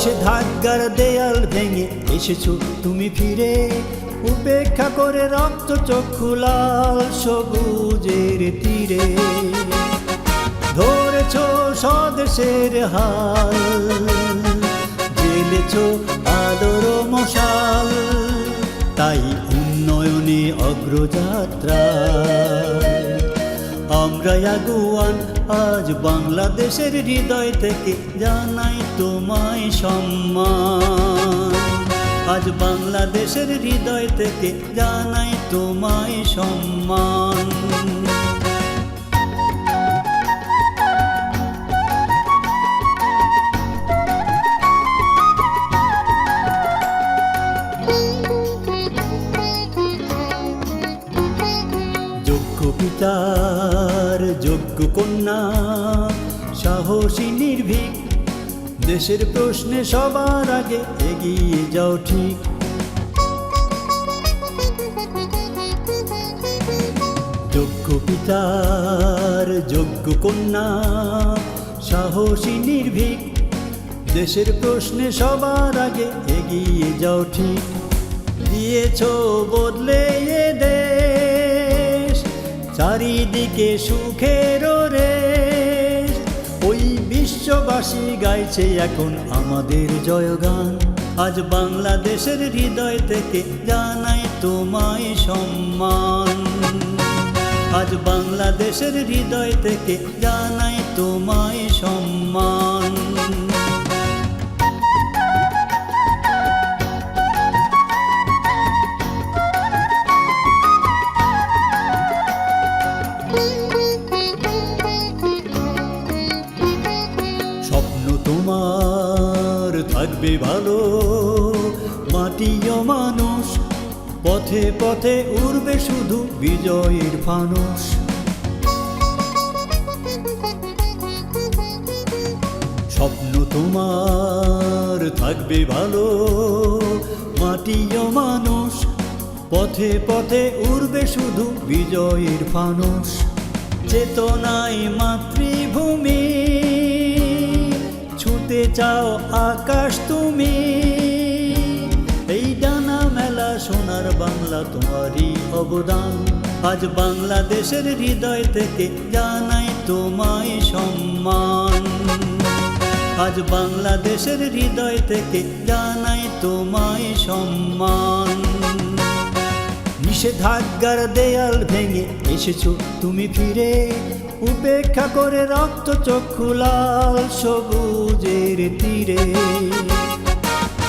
নিষেধাজ্ঞার দেয়াল ভেঙে এসেছ তুমি ফিরে। উপেক্ষা করে রক্ত চক্ষু লাল সবুজের তীরে। ধরেছ স্বদেশের হাল, জেলেছ আলোর মশাল, তাই উন্নয়নে অগ্রযাত্রা। আমরা আগুয়ান আজ বাংলাদেশের হৃদয় থেকে জানাই তোমায় সম্মান। আজ বাংলাদেশের হৃদয় থেকে জানাই তোমায় সম্মান। পিতার যোগ্য কন্যা, সাহসী, নির্ভীক। দেশের প্রশ্নে সবার আগে এগিয়ে যাও ঠিক। যোগ্য পিতার যোগ্য কন্যা, সাহসী, নির্ভীক। দেশের প্রশ্নে সবার আগে এগিয়ে যাও ঠিক। দিয়েছ বদলে এ দেশ। চারিদিকে সুখের রে ওই বিশ্ববাসী গাইছে এখন আমাদের জয়গান। আজ বাংলাদেশের হৃদয় থেকে জানাই তোমায় সম্মান। আজ বাংলাদেশের হৃদয় থেকে জানাই তোমায় সম্মান। থাকবে ভালো, মাটিও মানুষ, পথে পথে উড়বে শুধু বিজয়ের ফানুষ। স্বপ্ন তোমার থাকবে ভালো, মাটিও মানুষ, পথে পথে উড়বে শুধু বিজয়ের ফানুষ। চেতনায় মাতৃভূমি ছুতে চাও, আকাশ তুমি। এই ডানা মেলা সোনার বাংলা, তোমারই অবদান। আজ বাংলাদেশের হৃদয় থেকে জানাই তোমায় সম্মান। আজ বাংলাদেশের হৃদয় থেকে জানাই তোমায় সম্মান। নিষেধাজ্ঞার দেয়াল ভেঙে এসেছ তুমি ফিরে। উপেক্ষা করে রক্ত চক্ষু লাল সবুজের তীরে।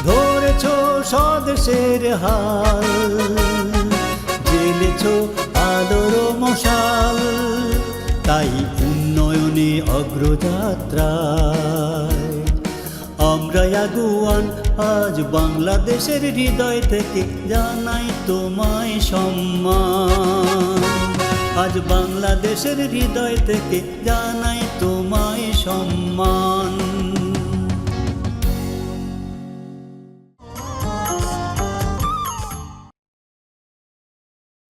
ধরেছ স্বদেশের হাল, জেলেছ আলোর মশাল, তাই উন্নয়নে অগ্রযাত্রায়। আমরা আগুয়ান আজ বাংলাদেশের হৃদয় থেকে জানাই তোমায় সম্মান। আজ বাংলাদেশের হৃদয় থেকে জানাই তোমায় সম্মান।